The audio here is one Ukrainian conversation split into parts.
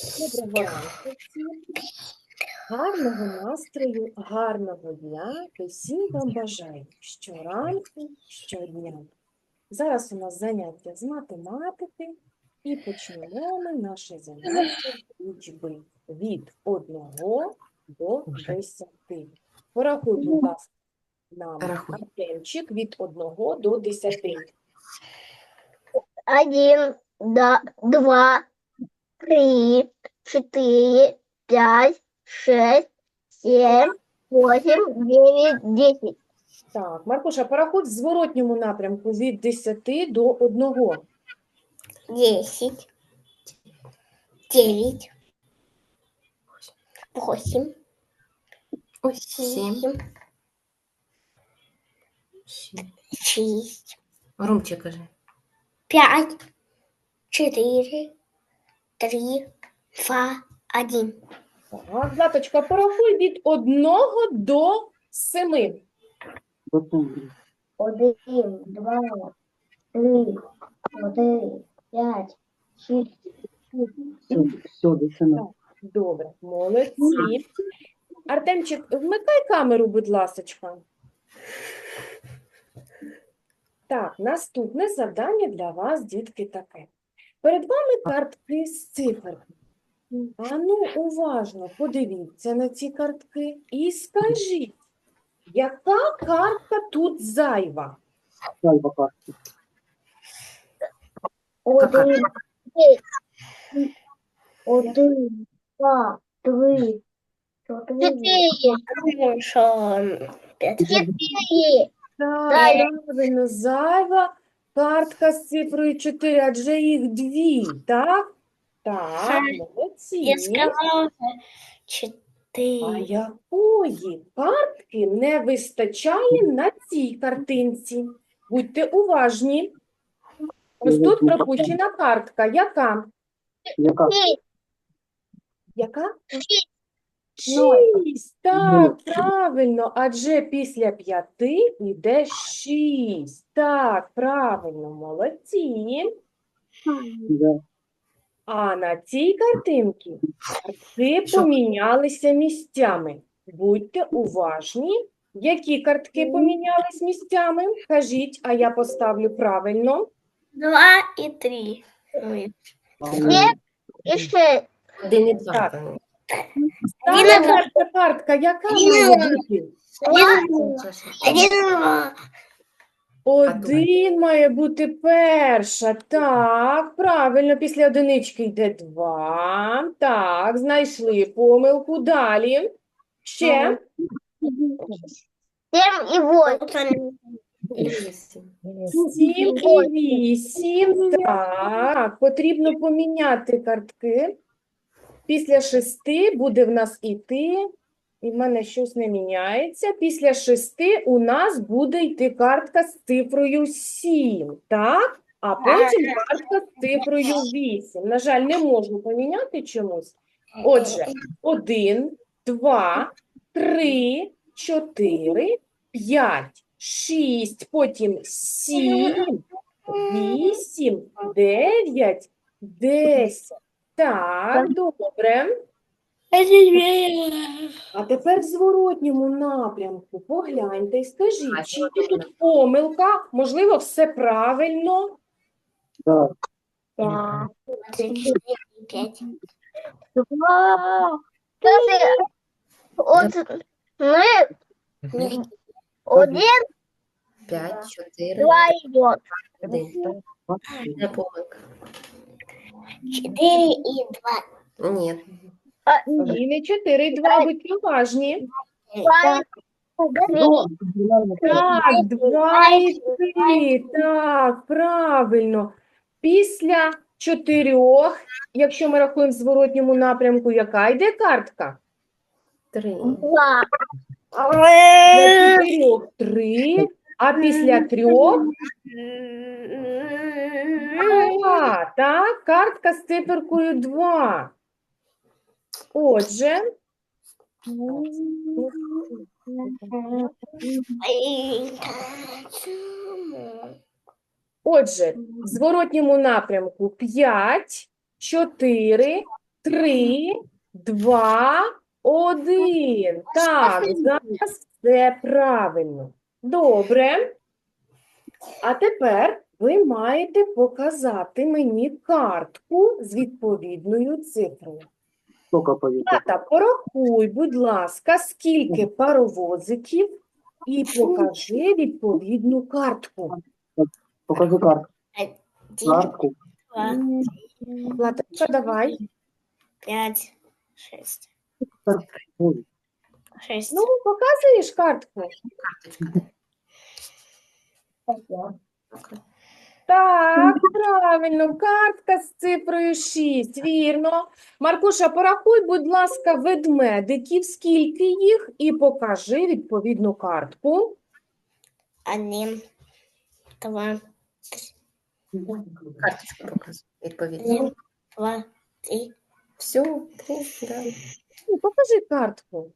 Доброго ранку всім. Гарного настрою, гарного дня. Усім вам бажаю щоранку, щодня. Зараз у нас заняття з математики і почнемо ми наше заняття з лічби від 1 до 10. Порахуй, будь ласка, нам Артемчик від 1 до 10. Один, да, два, три, четыре, пять, шесть, семь, восемь, девять, десять. Так, Маркуша, порахуй в зворотньому напрямку від 10 до 1. Десять, девять, восемь, Сім. семь, Шість. шесть, Громче кажи. пять, четыре, три, два, один. Так, Златочка, порахуй від 1 до 7. Один, два, три, чотири, п'ять, шість, Все. Добре, молодці. Артемчик, вмикай камеру, будь ласочка. Так, наступне завдання для вас, дітки, таке. Перед вами картки з циферками. А ну, уважно подивіться на ці картки і скажіть, яка картка тут зайва? Сальва картки. Один, один, два, три, чотири, чотири. Так, Зайва. правильно, зайва картка з цифрою 4, адже їх дві, так? Так, молодці. Я сказала А чотири. якої картки не вистачає на цій картинці? Будьте уважні. Ось тут пропущена картка. Яка? Яка? Яка? Шість. Шість. Так, правильно. Адже після п'яти йде шість. Так, правильно, молодці. А на цій картинці картки помінялися місцями. Будьте уважні. Які картки помінялись місцями? Кажіть, а я поставлю правильно. Два і три. Ой. І ще Один і два. Так. Стала перша картка, яка має бути? один. Має бути перша. Так, правильно, після одинички йде два. Так, знайшли помилку. Далі. Ще. Сім і восемь. Вісім. Сім і вісім. Так, потрібно поміняти картки. Після шести буде в нас іти, і в мене щось не міняється. Після шести у нас буде йти картка з цифрою сім, так? А потім картка з цифрою вісім. На жаль, не можу поміняти чомусь. Отже, один, два, три, чотири, п'ять, шість, потім сім, вісім, дев'ять, десять. Так, добре. А тепер в зворотньому напрямку погляньте і скажіть, чи є тут помилка? Можливо, все правильно? да. Так. Ми один, П'ять, чотири, два один. Не помилка. Чотири і два. Ні. І не 4, і 2, будьте уважні. Два. Так, 2 і 3, так, правильно. Після чотирьох, якщо ми рахуємо в зворотньому напрямку, яка йде картка? Три. Два. Для чотирьох – 3, а після трьох Два, так, картка з циферкою 2. Отже, отже, в зворотньому напрямку 5, 4, три, два, один. Так, зараз все правильно. Добре. А тепер ви маєте показати мені картку з відповідною цифрою. Тата, порахуй, будь ласка, скільки паровозиків і покажи відповідну картку. Покажи Картку. два, Златочка, давай. пять, шесть. Ой, Ну, показуєш картку? Карточка. Так, правильно, картка з цифрою 6, вірно. Маркуша, порахуй, будь ласка, ведмедиків, скільки їх, і покажи відповідну картку. Один, два, Карточку показуй, відповідно. один, два, три. Все, три, да. Ну, Покажи картку.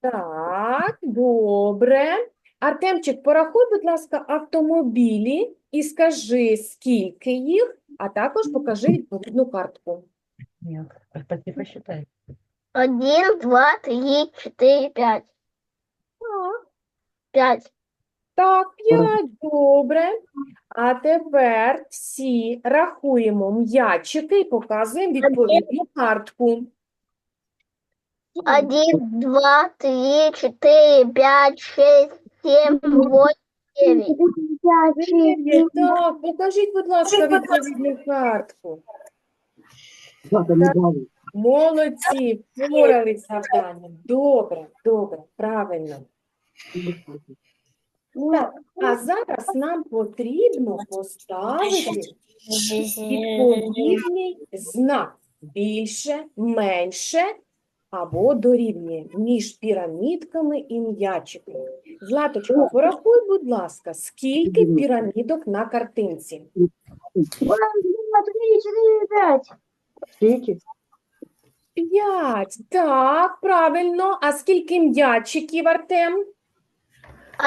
Так, добре. Артемчик, порахуй, будь ласка, автомобілі і скажи, скільки їх, а також покажи відповідну картку. Нет, пойди посчитай. Один, два, три, четыре, пять. Так. Пять. Так, п'ять, добре. А тепер всі рахуємо м'ячики і показуємо відповідну картку. Один, два, три, четыре, пять, шесть, семь, восемь, девять. Дев'ять, Так, покажіть, будь ласка, відповідну картку. Молодці, впорались з завданням. Добре, добре, правильно. Так, а зараз нам потрібно поставити відповідний знак більше, менше або дорівнює між пірамідками і м'ячиками. Златочка, порахуй, будь ласка, скільки пірамідок на картинці? Скільки? П'ять. Так, правильно. А скільки м'ячиків, Артем?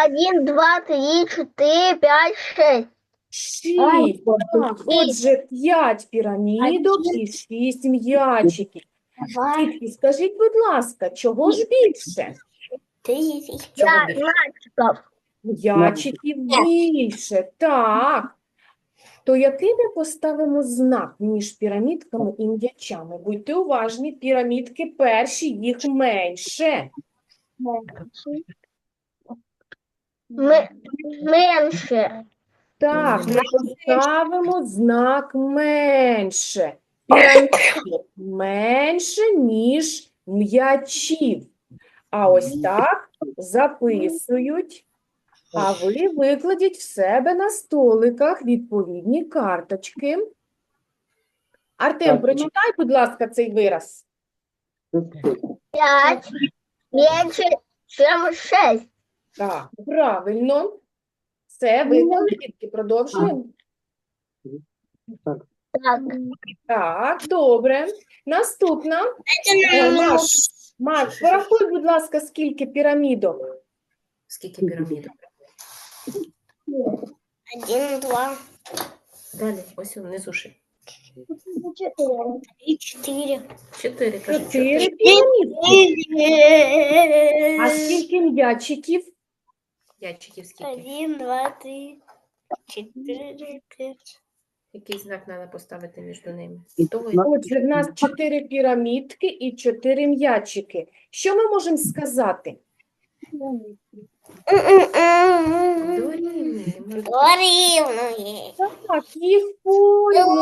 Один, два, три, четыре, пять, шесть. Шість. Так, отже, п'ять пірамідок і шість м'ячиків. Дітки, скажіть, будь ласка, чого ж більше? Чого Пять більше? так. То який ми поставимо знак між пірамідками і м'ячами? Будьте уважні, пірамідки перші, їх менше. Мы, меньше. Так, ми поставимо знак менше. Менше, ніж м'ячів. А ось так записують. А ви викладіть в себе на столиках відповідні карточки. Артем, Так. прочитай, будь ласка, цей вираз. Пять меньше, чем шесть. Так, правильно. Все, виклали, дітки, продовжуємо. Так. Так. Так, добре. Наступна. Е, Маш, Маш, порахуй, будь ласка, скільки пірамідок. Скільки пірамідок? Один, два, Далі, ось внизу ще. три, четыре. Чотири, кажи, Чотири чотири. пірамідки. А скільки м'ячиків? Ячиків скільки? Один, два, три, четыре, пять. Який знак треба поставити між ними? І на- Отже, в нас чотири пірамідки і чотири м'ячики. Що ми можемо сказати? дорівнює. Ми- Дорівнює. Так, їх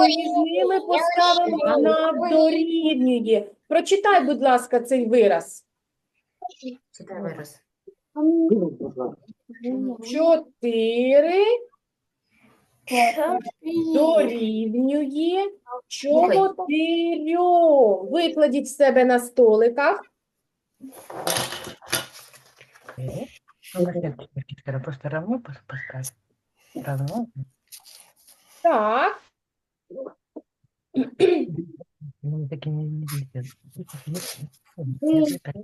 між ними поставимо знак дорівнює. Прочитай, будь ласка, цей вираз. Читай вираз. Чотири дорівнює чотирьом. Викладіть себе на столиках. Просто равно пос- Равно. Так.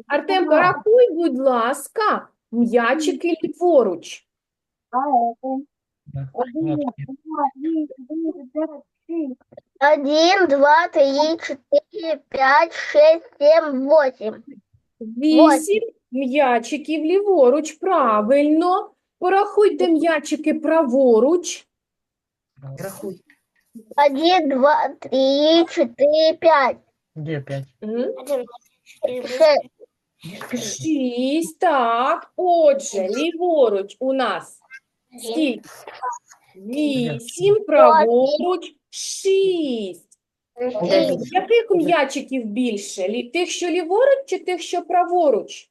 Артем, порахуй, будь ласка, м'ячики ліворуч. Один, два, три, четыре, пять, шесть, семь, восемь. Вісім м'ячиків ліворуч. Правильно. Порахуйте м'ячики праворуч. Рахуй. Один, два, три, четыре, пять. Где. Шесть. Шість. Так. Отже, ліворуч у нас скільки? Вісім, праворуч шість. Яких м'ячиків більше? Лі- Тих, що ліворуч, чи тих, що праворуч?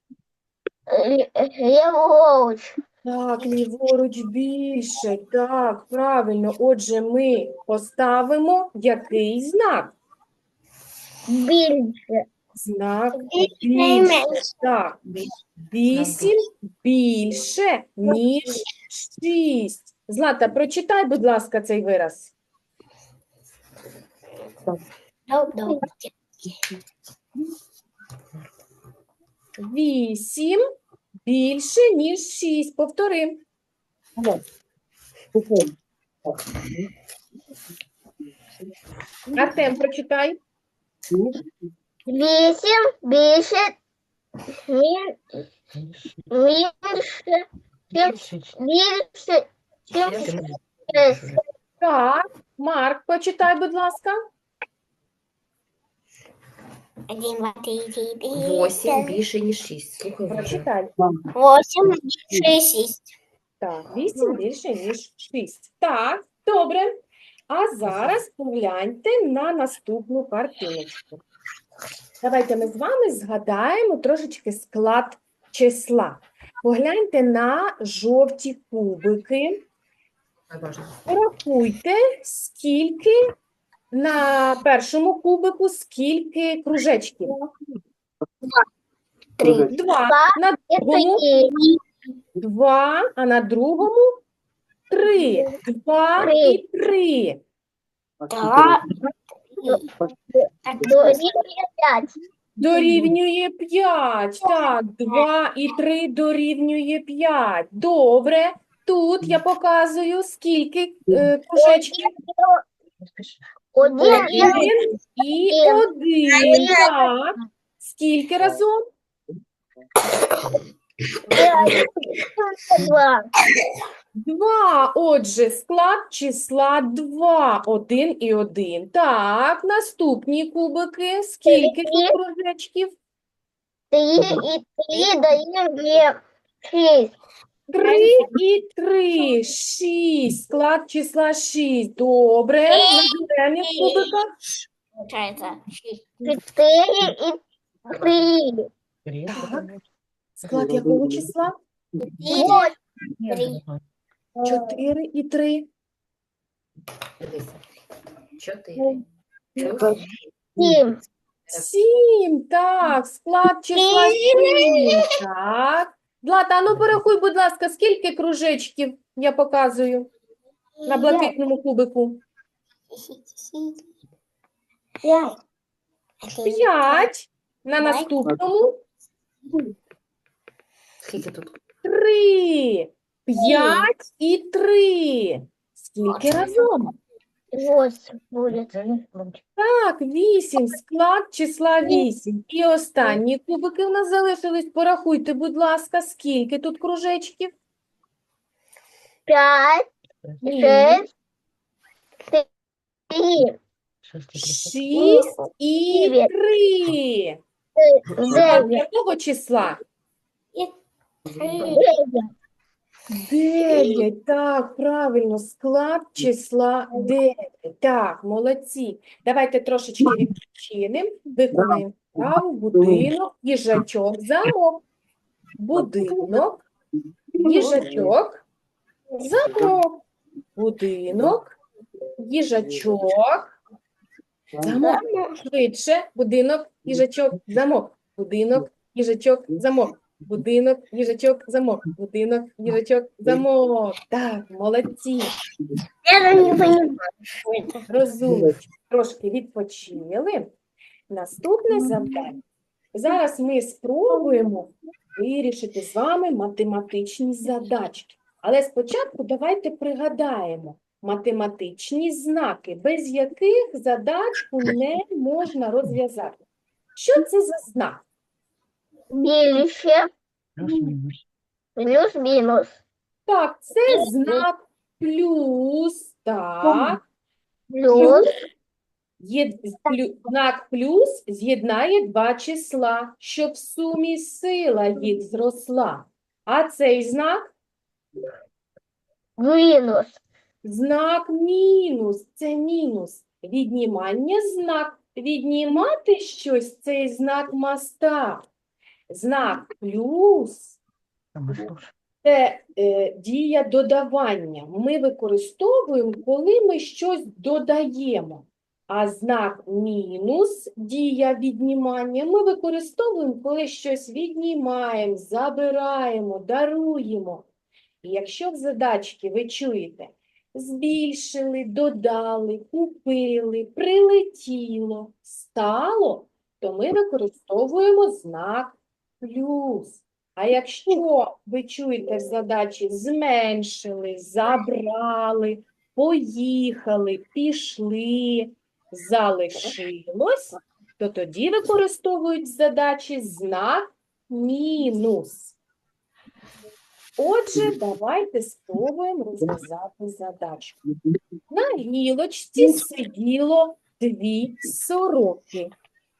Ле- Леворуч. Так, ліворуч більше. Так, правильно. Отже, ми поставимо який знак? Більше. Знак Більше. більше. Так, вісім більше, ніж шість. Злата, прочитай, будь ласка, цей вираз. Вісім більше, ніж шість. Повтори. Артем, прочитай. Вісім більше. Більше. Більше. Так, Марк, почитай, будь ласка. Один, два, три, четыре, Восім більше, ніж шість. Слухай. Прочитай. Восемь, шесть, шесть. Так, 8 більше, ніж 6. Так, добре. А зараз погляньте на наступну картиночку. Давайте ми з вами згадаємо трошечки склад числа. Погляньте на жовті кубики. Порахуйте, скільки на першому кубику, скільки кружечків. Три. Два. На другому Два, а на другому три. Два Три. і три. Дорівнює пять. Дорівнює п'ять. Так, два і три дорівнює п'ять. Добре. Тут я показую, скільки е, кружечків. Не. Один і Один і один. Так. Скільки разом? Два. Два. Отже, склад числа два. Один і один. Так, наступні кубики. Скільки тут кружечків? Три і три дорівнює шість. Три і три, шість, склад числа шість. Добре, на зелених кубиках. Чотири і три. Три. Так. Склад якого числа? Чотири і три. Дивися. Чотири. Сім. Сім, так, склад числа сім. Так. Злата, а ну порахуй, будь ласка, скільки кружечків я показую на блакитному кубику? П'ять. П'ять. На наступному скільки тут? три. П'ять і три. Скільки разом? Восемь буде. Так, вісім, склад числа вісім. І останні кубики у нас залишились. Порахуйте, будь ласка, скільки тут кружечків? П'ять, шесть, три, Шість і три. Дев'ять, якого числа? Дев'ять. Дев'ять. Так, правильно, склад числа дев'ять. Так, молодці. Давайте трошечки відпочинемо, виконаємо вправу, будинок, їжачок, замок. Будинок, їжачок, замок. Будинок, їжачок, замок. Швидше. Будинок, їжачок, замок. Будинок, їжачок, замок. Будинок, їжачок, замок. Будинок, їжачок, замок. Так, молодці. Я не. Розумнички. Трошки відпочили. Наступне завдання. Зараз ми спробуємо вирішити з вами математичні задачки. Але спочатку давайте пригадаємо, математичні знаки, без яких задачку не можна розв'язати. Що це за знак? Більше. Плюс-мінус. Плюс-мінус. Так, це знак плюс, так. Плюс. Є плю- знак плюс з'єднає два числа, щоб в сумі сила їх зросла. А цей знак Мінус. знак мінус це мінус. Віднімання знак. Віднімати щось цей знак моста. Знак плюс це е, дія додавання. Ми використовуємо, коли ми щось додаємо. А знак мінус, дія віднімання, ми використовуємо, коли щось віднімаємо, забираємо, даруємо. І якщо в задачці ви чуєте збільшили, додали, купили, прилетіло, стало, то ми використовуємо знак плюс. А якщо ви чуєте задачі зменшили, забрали, поїхали, пішли, залишилось, то тоді використовують задачі знак мінус. Отже, давайте спробуємо розв'язати задачку. На гілочці сиділо дві сороки.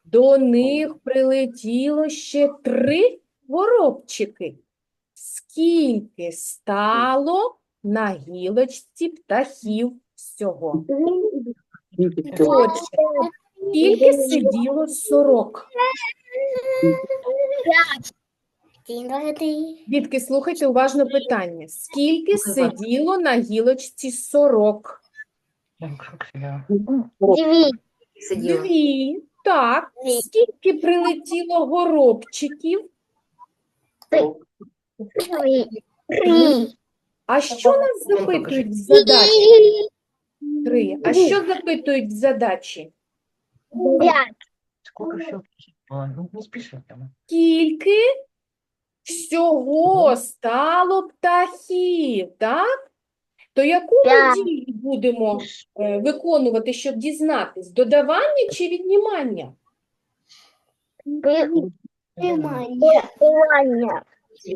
До них прилетіло ще три воробчики. Скільки стало на гілочці птахів всього? Отже, скільки сиділо сорок? Дітки, слухайте уважно питання. Скільки сиділо на гілочці сорок? Дві. Дві. Так. Скільки прилетіло горобчиків? Три. Три. А що нас запитують в задачі? Три. А що запитують в задачі? Сколько всего? А, ну. Скільки всього стало птахів, так? То яку ми дію будемо е, виконувати, щоб дізнатись? Додавання чи віднімання? Віднімання.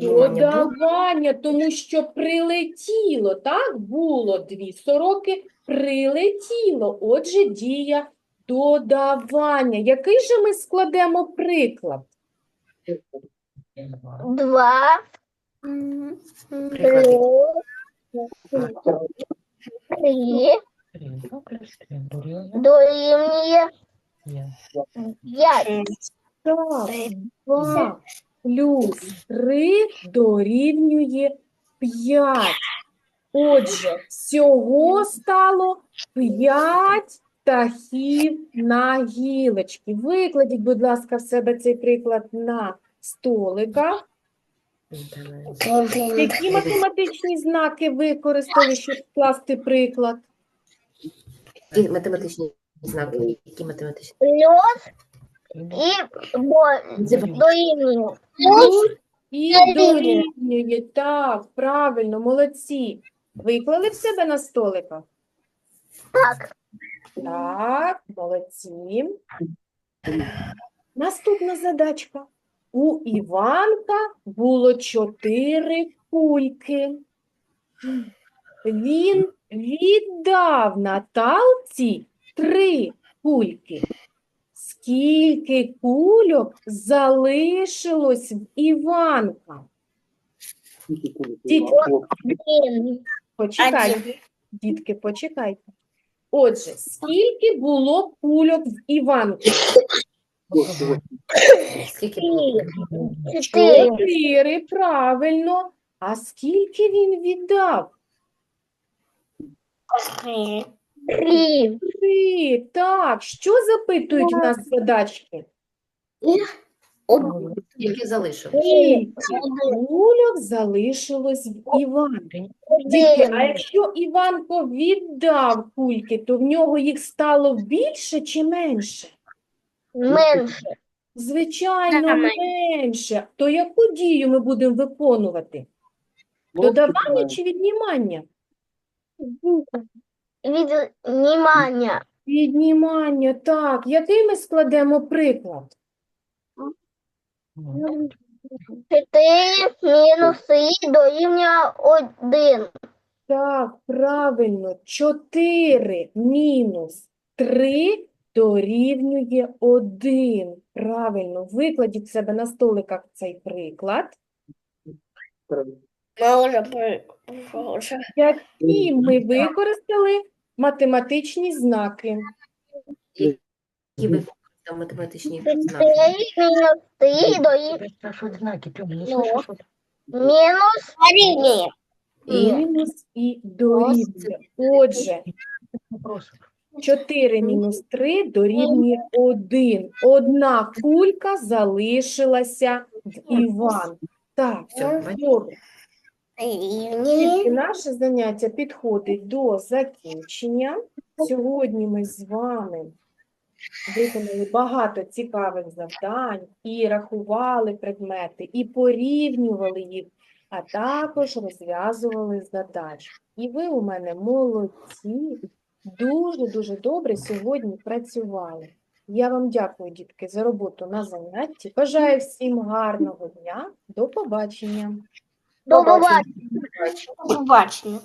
Додавання, тому що прилетіло, так? Було дві сороки, прилетіло. Отже, дія додавання. Який же ми складемо приклад? Два. Три. Три. Три. Дорівнює п'ять. 2 плюс 3 дорівнює 5. Отже, всього стало 5 птахів на гілочці. Викладіть, будь ласка, в себе цей приклад на столиках. Які математичні знаки використали, щоб скласти приклад? Які математичні знаки? Які математичні? Плюс і бо- дорівнює. І Дорівнює. дорівнює. Так, правильно, молодці. Виклали в себе на столиках? Так. Так, молодці. Наступна задачка. У Іванка було чотири кульки. Він віддав Наталці три кульки. Скільки кульок залишилось в Іванка? Дітки, Почекайте, дітки, почекайте. Отже, скільки було кульок в Іванку? Скільки було? Чотири. Чотири, правильно. А скільки він віддав? Три. Три. Так, що запитують в нас задачки? Скільки залишилось? Скільки кульок залишилось в Іванки? Дітки, а якщо Іванко віддав кульки, то в нього їх стало більше чи менше? Менше. Звичайно, менше. То яку дію ми будемо виконувати? Додавання чи віднімання? віднімання. Віднімання, так. Який ми складемо приклад? Чотири мінус три дорівнює один. Так, правильно. 4 мінус 3 дорівнює 1. Правильно. Викладіть в себе на столиках цей приклад. Які ми використали математичні знаки. Які ви там математичні знаки? Мінус Ну. слышишь? Вот мінус. І Мінус дорівнює. Отже. 4 мінус 3 дорівнює 1. Одна кулька залишилася в Іван. Так, Все, добре. Наше заняття підходить до закінчення. Сьогодні ми з вами виконали багато цікавих завдань і рахували предмети, і порівнювали їх, а також розв'язували задачі. І ви у мене молодці, дуже-дуже добре сьогодні працювали. Я вам дякую, дітки, за роботу на занятті. Бажаю всім гарного дня. До побачення. До побачення. До побачення.